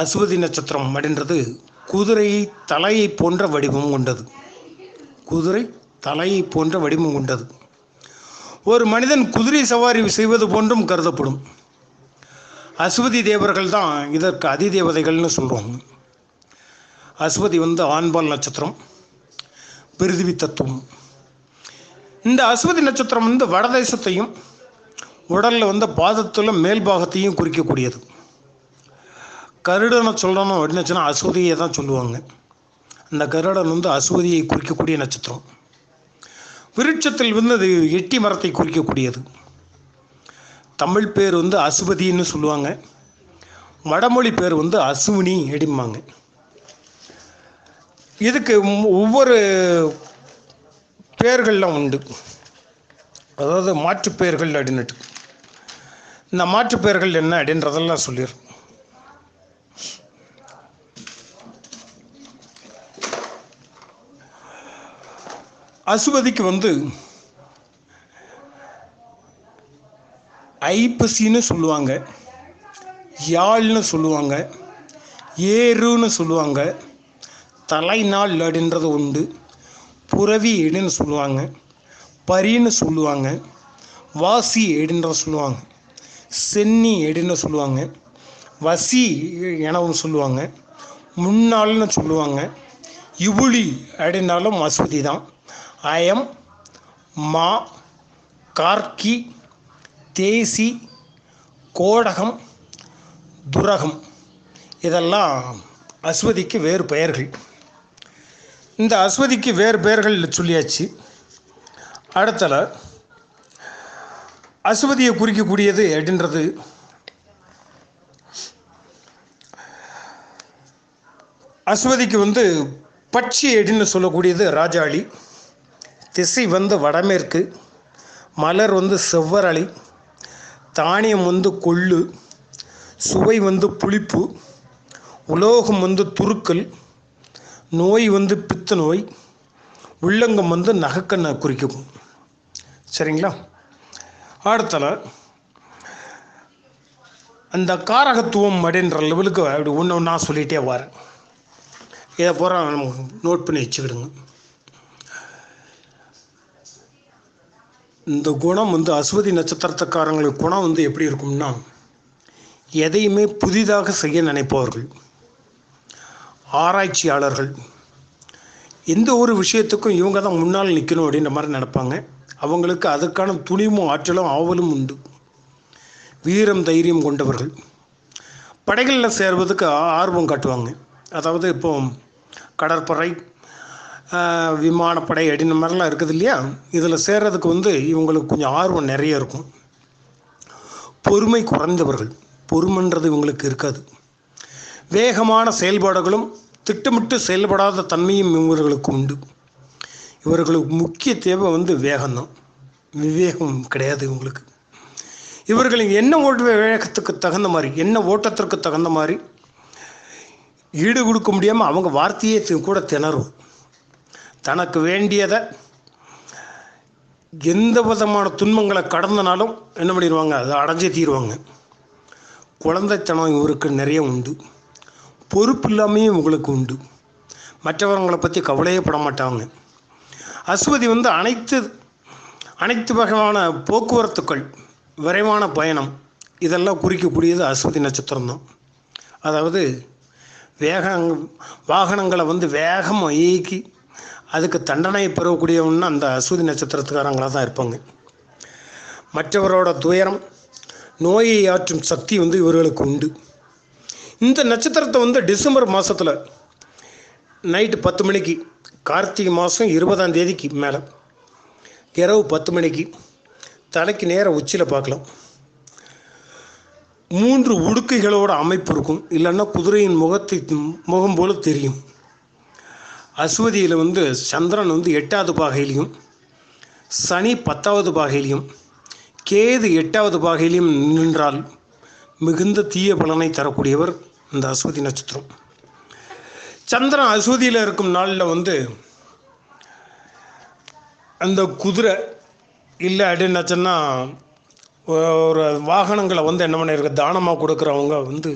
அசுவதி நட்சத்திரம் அப்படின்றது குதிரை தலையை போன்ற வடிவம் கொண்டது. குதிரை தலையை போன்ற வடிவம் கொண்டது. ஒரு மனிதன் குதிரை சவாரி செய்வது போன்றும் கருதப்படும். அஸ்வதி தேவர்கள் தான் இதற்கு அதிதேவதைகள்னு சொல்கிறோம் அஸ்வதி வந்து ஆண்பால் நட்சத்திரம் பிரிதிவி தத்துவம். இந்த அஸ்வதி நட்சத்திரம் வந்து வடதேசத்தையும் உடலில் வந்து பாதத்தில் மேல் பாகத்தையும் குறிக்கக்கூடியது. கருடனை சொல்லணும் அப்படின்னுச்சுன்னா அஸ்வதியை தான் சொல்லுவாங்க. அந்த கருடன் வந்து அஸ்வதியை குறிக்கக்கூடிய நட்சத்திரம். விருட்சத்தில் வந்து அது எட்டி மரத்தை குறிக்கக்கூடியது. தமிழ் பேர் வந்து அசுவதின்னு சொல்லுவாங்க. வடமொழி பேர் வந்து அசுவினி அப்படிம்பாங்க. இதுக்கு ஒவ்வொரு பேர்கள்லாம் உண்டு. அதாவது மாற்றுப் பெயர்கள் அப்படின்னுட்டு. இந்த மாற்றுப் பெயர்கள் என்ன அப்படின்றதெல்லாம் சொல்லிடுறேன். அசுவதிக்கு வந்து ஐப்பசின்னு சொல்லுவாங்க யாழ்னு சொல்லுவாங்க ஏறுன்னு சொல்லுவாங்க தலைநாள் அப்படின்றது உண்டு புறவி ஏடுன்னு சொல்லுவாங்க பரின்னு சொல்லுவாங்க வாசி எடுன்ற சொல்லுவாங்க சென்னி ஏடுன்னு சொல்லுவாங்க வசி எனவும் சொல்லுவாங்க முன்னாள்னு சொல்லுவாங்க இவுளி அப்படின்னாலும் மசூதி தான் அயம் மா கார்க்கி தேசி கோடகம் துரகம் இதெல்லாம் அஸ்வதிக்கு வேறு பெயர்கள். இந்த அஸ்வதிக்கு வேறு பெயர்கள் சொல்லியாச்சு. அடுத்தல அஸ்வதியை குறிக்கக்கூடியது அப்படின்றது. அஸ்வதிக்கு வந்து பட்சி அப்படின்னு சொல்லக்கூடியது ராஜாளி. திசை வந்து வடமேற்கு மலர் வந்து செவ்வரளி தானியம் வந்து கொள்ளு சுவை வந்து புளிப்பு உலோகம் வந்து துருக்கல் நோய் வந்து பித்து நோய் உள்ளங்கம் வந்து நகக்கண்ணை குறிக்கும். சரிங்களா? அடுத்தல அந்த காரகத்துவம் அப்படின்ற லெவலுக்கு அப்படி ஒன்று ஒன்றா சொல்லிகிட்டே வரேன் இதை பூரா நோட் பண்ணி வச்சுக்கிடுங்க. இந்த குணம் வந்து அஸ்வதி நட்சத்திரத்துக்காரங்களுக்கு குணம் வந்து எப்படி இருக்கும்னா எதையுமே புதிதாக செய்ய நினைப்பவர்கள் ஆராய்ச்சியாளர்கள் எந்த ஒரு விஷயத்துக்கும் இவங்க தான் முன்னால் நிற்கணும் அப்படின்ற மாதிரி நினைப்பாங்க. அவங்களுக்கு அதுக்கான துணிவும் ஆற்றலும் ஆவலும் உண்டு. வீரம் தைரியம் கொண்டவர்கள். படைகளில் சேர்வதுக்கு ஆர்வம் காட்டுவாங்க. அதாவது இப்போ கடற்படை விமானப்படை அப்படின்ற மாதிரிலாம் இருக்குது இல்லையா? இதில் சேர்றதுக்கு வந்து இவங்களுக்கு கொஞ்சம் ஆர்வம் நிறைய இருக்கும். பொறுமை குறைந்தவர்கள். பொறுமைன்றது இவங்களுக்கு இருக்காது. வேகமான செயல்பாடுகளும் திட்டமிட்டு செயல்படாத தன்மையும் இவர்களுக்கு உண்டு. இவர்களுக்கு முக்கிய தேவை வந்து வேகம்தான். விவேகம் கிடையாது இவங்களுக்கு. இவர்களின் என்ன ஓட்டு வேகத்துக்கு தகுந்த மாதிரி என்ன ஓட்டத்திற்கு தகுந்த மாதிரி ஈடு கொடுக்க முடியாமல் அவங்க வார்த்தையே கூட திணறும் தனக்கு வேண்டியதை எந்த விதமான துன்பங்களை கடந்தனாலும் என்ன பண்ணிடுவாங்க? அதை அடைஞ்சே தீருவாங்க. குழந்தைத்தனம் இவருக்கு நிறைய உண்டு. பொறுப்பு இல்லாமையும் இவங்களுக்கு உண்டு. மற்றவங்களை பற்றி கவலையே பட மாட்டாங்க. அஸ்வதி வந்து அனைத்து அனைத்து வகையான போக்குவரத்துக்கள் விரைவான பயணம் இதெல்லாம் குறிக்கக்கூடியது அஸ்வதி நட்சத்திரம் தான் அதாவது வேக வாகனங்களை வந்து வேகமாக இயக்கி அதுக்கு தண்டனை பெறக்கூடியவன்னு அந்த அசூதி நட்சத்திரத்துக்காரங்களாக தான் இருப்பாங்க. மற்றவரோட துயரம் நோயை ஆற்றும் சக்தி வந்து இவர்களுக்கு உண்டு. இந்த நட்சத்திரத்தை வந்து டிசம்பர் மாதத்தில் நைட்டு பத்து மணிக்கு கார்த்திகை மாதம் இருபதாம் தேதிக்கு மேலே இரவு பத்து மணிக்கு தலைக்கு நேர உச்சியில் பார்க்கலாம். மூன்று உடுக்கைகளோட அமைப்பு இருக்கும். இல்லைன்னா குதிரையின் முகத்தை முகம் போல தெரியும். அஸ்வதியில் வந்து சந்திரன் வந்து எட்டாவது பாகையிலையும் சனி பத்தாவது பாகையிலையும் கேது எட்டாவது பாகையிலையும் நின்றால் மிகுந்த தீய பலனை தரக்கூடியவர் இந்த அஸ்வதி நட்சத்திரம். சந்திரன் அஸ்வதியில் இருக்கும் நாளில் வந்து அந்த குதிரை இல்லை அப்படின்னாச்சுன்னா ஒரு வாகனங்களை வந்து என்ன பண்ணியிருக்க தானமாக கொடுக்குறவங்க வந்து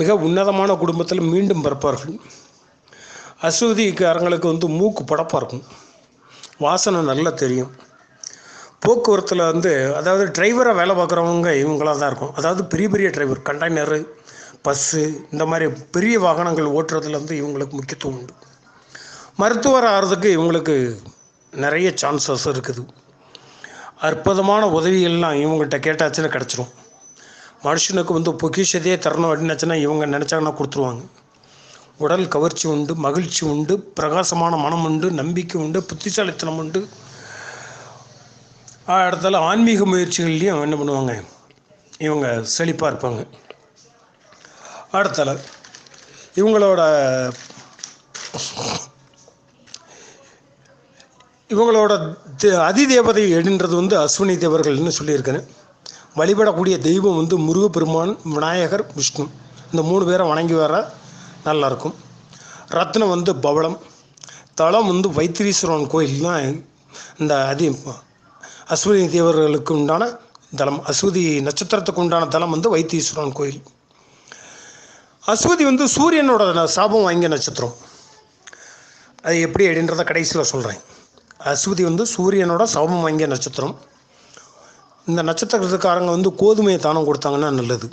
மிக உன்னதமான குடும்பத்தில் மீண்டும் பிறப்பார்கள். அஸ்வதிக்காரங்களுக்கு வந்து மூக்கு படப்பாக இருக்கும். வாசனை நல்லா தெரியும். போக்குவரத்தில் வந்து அதாவது டிரைவராக வேலை பார்க்குறவங்க இவங்களாக தான் இருக்கும். அதாவது பெரிய பெரிய டிரைவர் கண்டெய்னரு பஸ்ஸு இந்த மாதிரி பெரிய வாகனங்கள் ஓட்டுறதுல வந்து இவங்களுக்கு முக்கியத்துவம் உண்டு. மருத்துவர் ஆகிறதுக்கு இவங்களுக்கு நிறைய சான்சஸ் இருக்குது. அற்புதமான உதவிகள்லாம் இவங்கள்ட்ட கேட்டாச்சுன்னா கிடச்சிரும். மனுஷனுக்கு வந்து பொக்கிஷத்தையே தரணும் அப்படின்னாச்சுன்னா இவங்க நினச்சாங்கன்னா கொடுத்துருவாங்க. உடல் கவர்ச்சி உண்டு மகிழ்ச்சி உண்டு பிரகாசமான மனம் உண்டு நம்பிக்கை உண்டு புத்திசாலித்தனம் உண்டு. இடத்துல ஆன்மீக முயற்சிகள்லையும் என்ன பண்ணுவாங்க? இவங்க செழிப்பாக இருப்பாங்க. அடுத்தல இவங்களோட இவங்களோட அதிதேவதை எடுன்றது வந்து அஸ்வினி தேவர்கள்னு சொல்லியிருக்கிறேன் வழிபடக்கூடிய தெய்வம் வந்து முருகப்பெருமான் விநாயகர் விஷ்ணு. இந்த மூணு பேரை வணங்கி வர நல்லாயிருக்கும் ரத்னம் வந்து பவளம். தலம் வந்து வைத்திரீஸ்வரன் கோயில் தான் இந்த அதி அஸ்வதி தேவர்களுக்கு உண்டான தலம். அஸ்வதி நட்சத்திரத்துக்கு உண்டான தலம் வந்து வைத்தீஸ்வரன் கோயில். அஸ்வதி வந்து சூரியனோட சாபம் வாங்கிய நட்சத்திரம். அது எப்படி அப்படின்றத கடைசியில் சொல்கிறேன் அஸ்வதி வந்து சூரியனோட சாபம் வாங்கிய நட்சத்திரம். இந்த நட்சத்திரத்துக்காரங்க வந்து கோதுமையை தானம் கொடுத்தாங்கன்னா நல்லது.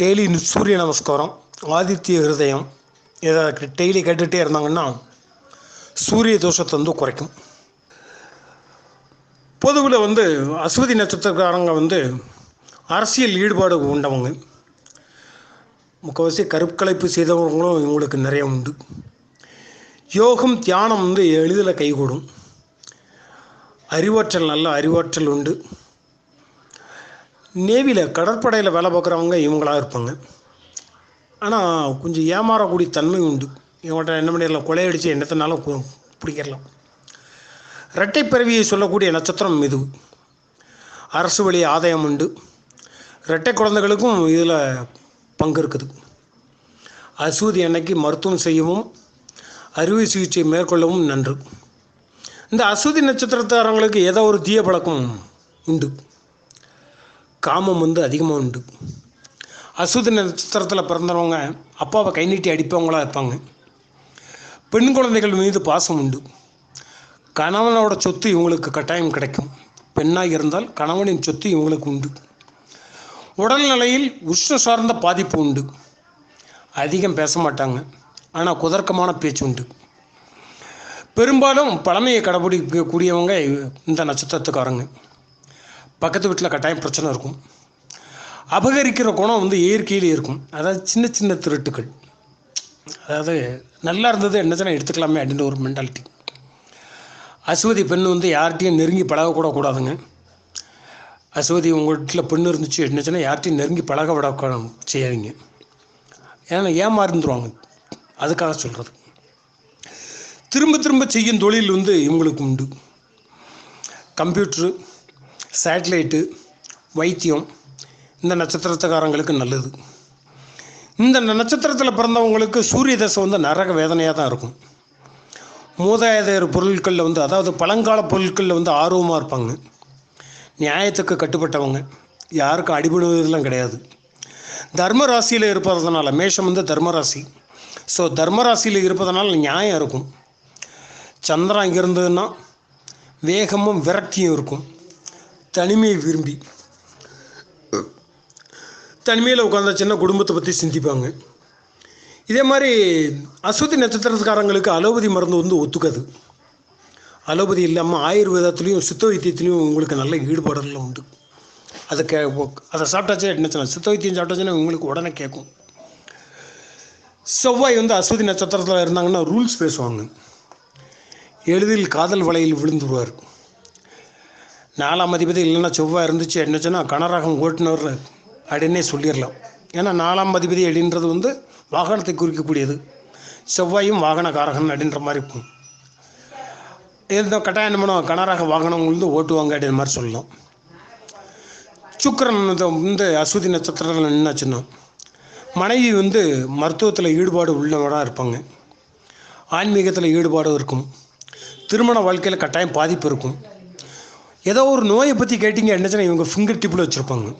டெய்லி சூரிய நமஸ்காரம். ஆதித்ய ஹிருதயம் ஏதாவது டெய்லி கேட்டுகிட்டே இருந்தாங்கன்னா சூரிய தோஷத்தை வந்து குறைக்கும். பொதுவில் வந்து அஸ்வதி நட்சத்திரக்காரங்க வந்து அரசியல் ஈடுபாடு உண்டவங்க. முக்கவாசி கருக்கலைப்பு செய்தவங்களும் இவங்களுக்கு நிறைய உண்டு. யோகம் தியானம் வந்து எளிதில் கைகூடும். அறிவாற்றல் நல்ல அறிவாற்றல் உண்டு. நேவியில் கடற்படையில் வேலை பார்க்குறவங்க இவங்களாக இருப்பாங்க. ஆனால் கொஞ்சம் ஏமாறக்கூடிய தன்மை உண்டு. இவங்கள்ட்ட என்ன பண்ணிடலாம்? கொலையடித்து என்னத்தினாலும் கு- பிடிக்கிடலாம். இரட்டை பிறவியை சொல்லக்கூடிய நட்சத்திரம் இது. அரசு வழி ஆதாயம் உண்டு. இரட்டை குழந்தைகளுக்கும் இதில் பங்கு இருக்குது. அசூதி அன்னைக்கு மருத்துவம் செய்யவும் அறுவை சிகிச்சை மேற்கொள்ளவும் நன்று. இந்த அசூதி நட்சத்திரத்தாரங்களுக்கு ஏதோ ஒரு தீய பழக்கம் உண்டு. காமம் வந்து அதிகமாக உண்டு. அசுதி நட்சத்திரத்தில் பிறந்தவங்க அப்பாவை கை நீட்டி அடிப்பவங்களா இருப்பாங்க. பெண் குழந்தைகள் மீது பாசம் உண்டு. கணவனோட சொத்து இவங்களுக்கு கட்டாயம் கிடைக்கும். பெண்ணாக இருந்தால் கணவனின் சொத்து இவங்களுக்கு உண்டு. உடல்நிலையில் உஷ்ண சார்ந்த பாதிப்பு உண்டு. அதிகம் பேச மாட்டாங்க. ஆனால் குதர்க்கமான பேச்சு உண்டு. பெரும்பாலும் பழமையை கடைபிடிக்கக்கூடியவங்க இந்த நட்சத்திரத்துக்காரங்க. பக்கத்து வீட்டில் கட்டாயம் பிரச்சனை இருக்கும். அபகரிக்கிற குணம் வந்து இயற்கையிலே இருக்கும். அதாவது சின்ன சின்ன திருட்டுகள். அதாவது நல்லா இருந்தது என்னச்சுன்னா எடுத்துக்கலாமே அப்படின்ற ஒரு மென்டாலிட்டி அசுவதி பெண் வந்து யார்கிட்டையும் நெருங்கி பழகக்கூட கூடாதுங்க அசுவதி உங்கள் வீட்டில் பெண் இருந்துச்சு என்னச்சுன்னா யார்கிட்டையும் நெருங்கி பழக விட செய்யாதீங்க. ஏன்னா ஏமாறுந்துருவாங்க அதுக்காக சொல்கிறது திரும்ப திரும்ப செய்யும் தொழில் வந்து இவங்களுக்கு உண்டு. கம்ப்யூட்ரு சேட்டலைட்டு வைத்தியம் இந்த நட்சத்திரத்துக்காரங்களுக்கு நல்லது. இந்த நட்சத்திரத்தில் பிறந்தவங்களுக்கு சூரிய தசை வந்து நரக வேதனையாக தான் இருக்கும். மூதாதையர் பொருட்களில் வந்து அதாவது பழங்கால பொருட்களில் வந்து ஆர்வமாக இருப்பாங்க. நியாயத்துக்கு கட்டுப்பட்டவங்க. யாருக்கும் அடிபடுவதெல்லாம் கிடையாது. தர்ம ராசியில் இருப்பதனால மேஷம் வந்து தர்மராசி ஸோ தர்மராசியில் இருப்பதனால் இருப்பதனால நியாயம் இருக்கும். சந்திரன் இங்கே இருந்ததுன்னா வேகமும் விரக்தியும் இருக்கும். தனிமையை விரும்பி. தனிமையில் உட்காந்தாச்சுன்னா குடும்பத்தை பற்றி சிந்திப்பாங்க. இதே மாதிரி அஸ்வதி நட்சத்திரக்காரங்களுக்கு அலோபதி மருந்து வந்து ஒத்துக்காது. அலோபதி இல்லாமல் ஆயுர்வேதத்துலேயும் சித்த வைத்தியத்துலேயும் உங்களுக்கு நல்ல ஈடுபாடெல்லாம் உண்டு. அதை கே அதை சாப்பிட்டாச்சு என்ன சித்த வைத்தியம் சாப்பிட்டாச்சுன்னா உங்களுக்கு உடனே கேட்கும். செவ்வாய் வந்து அஸ்வதி நட்சத்திரத்தில் இருந்தாங்கன்னா ரூல்ஸ் பேசுவாங்க. எளிதில் காதல் வலையில் விழுந்துருவார். நாலாம் அதிபதி இல்லைன்னா செவ்வாய் இருந்துச்சு என்னச்சுன்னா கனரகம் ஓட்டுநர் அப்படின்னே சொல்லிடலாம். ஏன்னா நாலாம் அதிபதி அப்படின்றது வந்து வாகனத்தை குறிக்கக்கூடியது. செவ்வாயும் வாகன காரகன் அப்படின்ற மாதிரி இருக்கும் இந்த கட்டாயம் என்ன பண்ணுவோம் கனரக வாகனம் வந்து ஓட்டுவாங்க அப்படின்ற மாதிரி சொல்லலாம். சுக்கரன் இந்த அஸ்வதி நட்சத்திரத்தில் நின்னாச்சுன்னா மனைவி வந்து மருத்துவத்தில் ஈடுபாடு உள்ளவராக இருப்பாங்க. ஆன்மீகத்தில் ஈடுபாடு இருக்கும். திருமண வாழ்க்கையில் கட்டாயம் பாதிப்பு இருக்கும். ஏதோ ஒரு நோயை பற்றி கேட்டிங்க என்னச்சுன்னா இவங்க ஃபிங்கர் டிப்பில் வச்சுருப்பாங்க.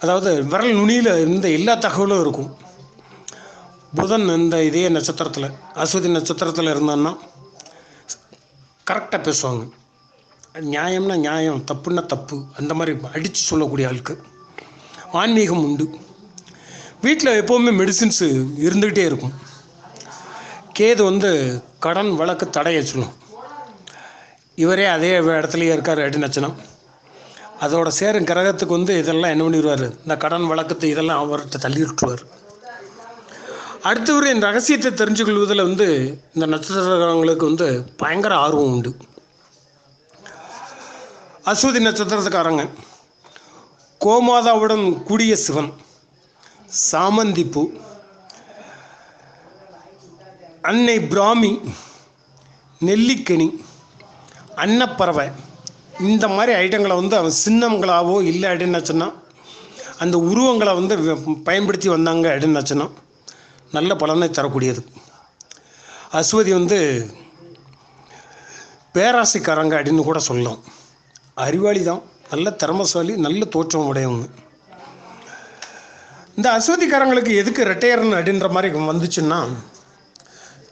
அதாவது விரல் நுனியில் இருந்த எல்லா தகவலும் இருக்கும். புதன் இந்த இதே நட்சத்திரத்தில் அஸ்வதி நட்சத்திரத்தில் இருந்தான்னா கரெக்டாக பேசுவாங்க. நியாயம்னா நியாயம் தப்புன்னா தப்பு அந்த மாதிரி அடித்து சொல்லக்கூடிய ஆளுக்கு ஆன்மீகம் உண்டு. வீட்டில் எப்போவுமே மெடிசின்ஸு இருந்துக்கிட்டே இருக்கும். கேது வந்து கடன் வழக்கு தடைய சொல்லும். இவரே அதே இடத்துலையே இருக்கார் அப்படின்னுச்சுன்னா அதோட சேரும் கிரகத்துக்கு வந்து இதெல்லாம் என்ன பண்ணிடுவார்? இந்த கடன் வழக்கத்தை இதெல்லாம் அவர்கிட்ட தள்ளி விட்டுருவார் அடுத்தவர் இந்த ரகசியத்தை தெரிஞ்சுக்கொள்வதில் வந்து இந்த நட்சத்திரங்களுக்கு வந்து பயங்கர ஆர்வம் உண்டு. அஸ்வதி நட்சத்திரத்துக்காரங்க கோமாதாவுடன் கூடிய சிவன் சாமந்திப்பூ அன்னை பிராமி நெல்லிக்கனி அன்னப்பறவை இந்த மாதிரி ஐட்டங்களை வந்து அவன் சின்னங்களாவோ இல்லை அப்படின்னாச்சுன்னா அந்த உருவங்களை வந்து வ- பயன்படுத்தி வந்தாங்க அப்படின்னாச்சுன்னா நல்ல பலனை தரக்கூடியது. அஸ்வதி வந்து பேராசைக்காரங்க அப்படின்னு கூட சொல்லலாம். அறிவாளி தான். நல்ல திறமசாலி நல்ல தோற்றம் உடையவங்க. இந்த அஸ்வதிக்காரங்களுக்கு எதுக்கு ரிட்டையர்னு அப்படின்ற மாதிரி வந்துச்சுன்னா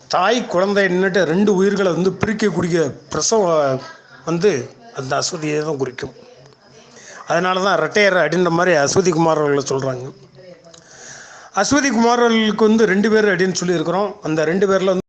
தாய் குழந்தைன்னுட்டு ரெண்டு உயிர்களை வந்து பிரிக்கக்கூடிய பிரசவம் வந்து அந்த அஸ்வதியை தான் குறிக்கும். அதனால தான் ரெட்டையர் அப்படின்ற மாதிரி அஸ்வதி குமார் அவர்களை சொல்கிறாங்க அஸ்வதி குமார் அவர்களுக்கு வந்து ரெண்டு பேர் அப்படின்னு சொல்லியிருக்கிறோம். அந்த ரெண்டு பேரில் வந்து